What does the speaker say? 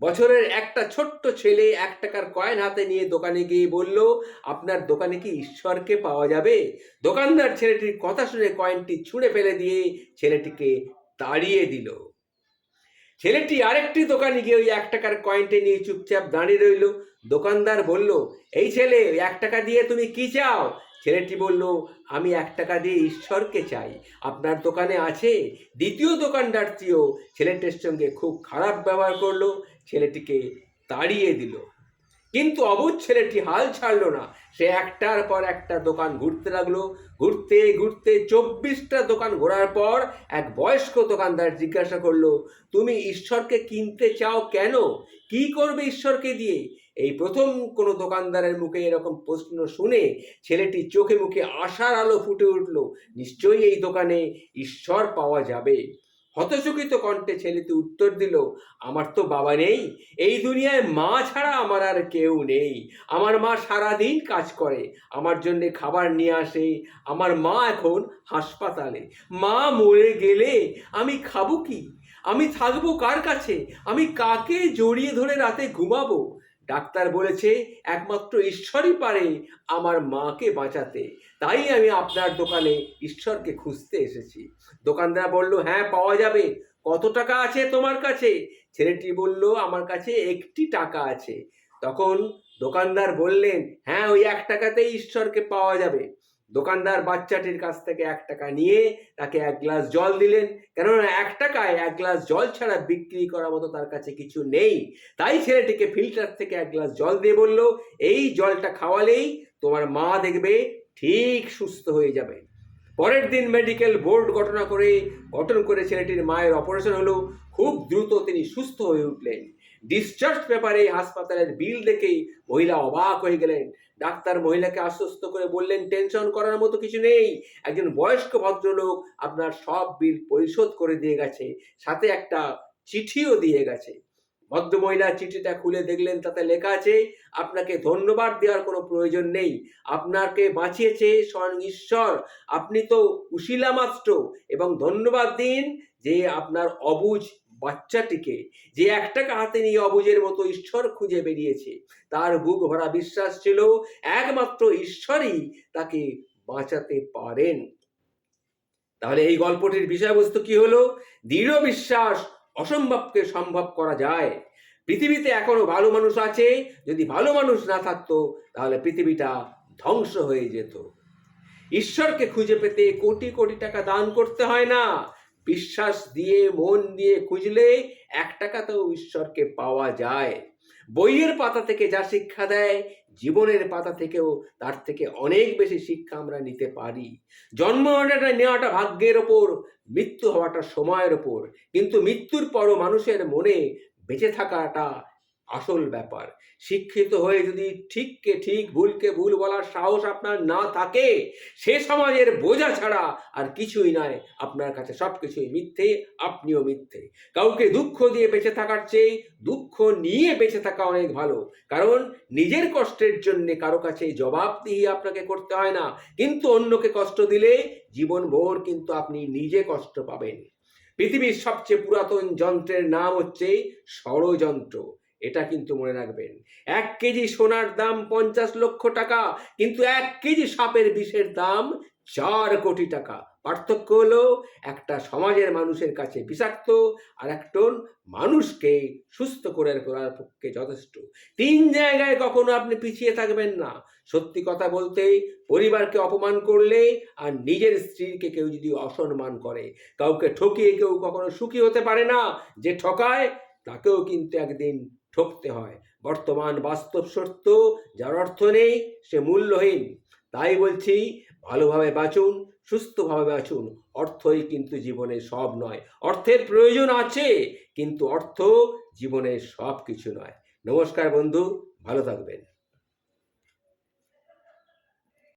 বছরের একটা ছোট্ট ছেলে এক টাকার কয়েন হাতে নিয়ে দোকানে গিয়ে বলল, আপনার দোকানে কি ঈশ্বরকে পাওয়া যাবে? দোকানদার ছেলেটির কথা শুনে কয়েনটি ছুঁড়ে ফেলে দিয়ে ছেলেটিকে তাড়িয়ে দিল। ছেলেটি আরেকটি দোকানে গিয়ে ওই এক টাকার কয়েনটি নিয়ে চুপচাপ দাঁড়িয়ে রইল। দোকানদার বলল, এই ছেলে এক টাকা দিয়ে তুমি কি চাও? ছেলেটি বলল, আমি এক টাকা দিয়ে ঈশ্বরকে চাই। আপনার দোকানে আছে? দ্বিতীয় দোকানদারটিও ছেলেটির সঙ্গে খুব খারাপ ব্যবহার করল। ছেলেটিকে তাড়িয়ে দিল। কিন্তু অবুজ ছেলেটি হাল ছাড়লো না। সে একটার পর একটা দোকান ঘুরতে লাগল। ঘুরতে ঘুরতে চব্বিশটা দোকান ঘোরার পর এক বয়স্ক দোকানদার জিজ্ঞাসা করল, তুমি ঈশ্বরকে কিনতে চাও কেন? কি করবে ঈশ্বরকে দিয়ে? এই প্রথম কোনো দোকানদারের মুখে এরকম প্রশ্ন শুনে ছেলেটি চোখে মুখে আশার আলো ফুটে উঠল। নিশ্চয়ই এই দোকানে ঈশ্বর পাওয়া যাবে। হতচকিত কণ্ঠে ছেলেটি উত্তর দিল, আমার তো বাবা নেই। এই দুনিয়ায় মা ছাড়া আমার আর কেউ নেই। আমার মা সারাদিন কাজ করে। আমার জন্য খাবার নিয়ে আসে। আমার মা এখন হাসপাতালে। মা মরে গেলে আমি খাব কি? আমি থাকব কার কাছে? আমি কাকে জড়িয়ে ধরে রাতে ঘুমাবো? ডাক্তার বলেছে, একমাত্র ঈশ্বরই পারে আমার মাকে বাঁচাতে। তাই আমি আপনার দোকানে ঈশ্বরকে খুঁজতে এসেছি। দোকানদার বলল হ্যাঁ পাওয়া যাবে। কত টাকা আছে তোমার কাছে? ছেলেটি বলল, আমার কাছে একটি টাকা আছে। তখন দোকানদার বললেন হ্যাঁ ওই এক টাকাতেই ঈশ্বরকে পাওয়া যাবে। দোকানদার বাচ্চাটির কাছ থেকে এক টাকা নিয়ে তাকে এক গ্লাস জল দিলেন। কেননা এক টাকায় এক গ্লাস জল ছাড়া বিক্রি করার মতো তার কাছে কিছু নেই। তাই ছেলেটিকে ফিল্টার থেকে এক গ্লাস জল দিয়ে বলল, এই জলটা খাওয়ালেই তোমার মা দেখবে ঠিক সুস্থ হয়ে যাবে। পরের দিন মেডিকেল বোর্ড ঘটনা করে গঠন করে ছেলেটির মায়ের অপারেশন হলো। খুব দ্রুত তিনি সুস্থ হয়ে উঠলেন। ডিসচার্জ পেপারে হাসপাতালের বিল দেখেই মহিলা অবাক হয়ে গেলেন। ডাক্তার মহিলাকে আশ্বস্ত করে বললেন টেনশন করার মতো কিছু নেই। একজন বয়স্ক ভদ্রলোক আপনার সব বিল পরিশোধ করে দিয়ে গেছে, সাথে একটা চিঠিও দিয়ে গেছে। ভদ্রমহিলা চিঠিটা খুলে দেখলেন, তাতে লেখা আছে, আপনাকে ধন্যবাদ দেওয়ার কোনো প্রয়োজন নেই। আপনাকে বাঁচিয়েছে স্বয়ং ঈশ্বর। আপনি তো উশিলা মাত্র এবং ধন্যবাদ দিন যে আপনার অবুজ বাচ্চাটিকে যে এক টাকা হাতে নিয়ে অবুজের মতো ঈশ্বর খুঁজে বেরিয়েছে, তার বুক ভরা বিশ্বাস ছিল একমাত্র ঈশ্বরই তাকে বাঁচাতে পারেন। তাহলে এই গল্পটির বিষয়বস্তু কি হলো? দৃঢ় বিশ্বাস অসম্ভবকে সম্ভব করা যায়। পৃথিবীতে এখনও ভালো মানুষ আছে, যদি ভালো মানুষ না থাকতো, তাহলে পৃথিবীটা ধ্বংস হয়ে যেত। ঈশ্বরকে খুঁজে পেতে কোটি কোটি টাকা দান করতে হয় না। বিশ্বাস দিয়ে, মন দিয়ে খুঁজলে এক টাকাতেও ঈশ্বরকে পাওয়া যায়। বইয়ের পাতা থেকে যা শিক্ষা দেয়, জীবনের পাতা থেকেও তার থেকে অনেক বেশি শিক্ষা আমরা নিতে পারি। জন্ম নেওয়াটা ভাগ্যের ওপর, মৃত্যু হওয়াটা সময়ের ওপর। কিন্তু মৃত্যুর পরও মানুষের মনে বেঁচে থাকাটা আসল ব্যাপার। শিক্ষিত হয়ে যদি ঠিককে ঠিক, ভুলকে ভুল বলার সাহস আপনার না থাকে, সে সমাজের বোঝা ছাড়া আর কিছুই নয়। আপনার কাছে সব কিছুই মিথ্যে, আপনিও মিথ্যে। কাউকে দুঃখ দিয়ে বেঁচে থাকার চেয়ে দুঃখ নিয়ে বেঁচে থাকা অনেক ভালো। কারণ নিজের কষ্টের জন্য কারও কাছে জবাবদিহি আপনাকে করতে হয় না। কিন্তু অন্যকে কষ্ট দিলে জীবন ভোর কিন্তু আপনি নিজে কষ্ট পাবেন। পৃথিবীর সবচেয়ে পুরাতন যন্ত্রের নাম হচ্ছে ষড়যন্ত্র। এটা কিন্তু মনে রাখবেন। এক কেজি সোনার দাম পঞ্চাশ লক্ষ টাকা, কিন্তু এক কেজি সাপের বিষের দাম চার কোটি টাকা। পার্থক্য হলো, একটা সমাজের মানুষের কাছে বিষাক্ত, আর একজন মানুষকে সুস্থ করে করার পক্ষে যথেষ্ট। তিন জায়গায় কখনো আপনি পিছিয়ে থাকবেন না। সত্যি কথা বলতে, পরিবারকে অপমান করলে আর নিজের স্ত্রীকে কেউ যদি অসম্মান করে, কাউকে ঠকিয়ে কেউ কখনো সুখী হতে পারে না। যে ঠকায়, তাকেও কিন্তু একদিন ঠকতে হয়। বর্তমান বাস্তব সত্য, যার অর্থ নেই সে মূল্যহীন। তাই বলছি, ভালোভাবে বাঁচুন, সুস্থভাবে বাঁচুন। অর্থই কিন্তু জীবনে সব নয়। অর্থের প্রয়োজন আছে, কিন্তু অর্থ জীবনের সব কিছু নয়। নমস্কার বন্ধু, ভালো থাকবেন।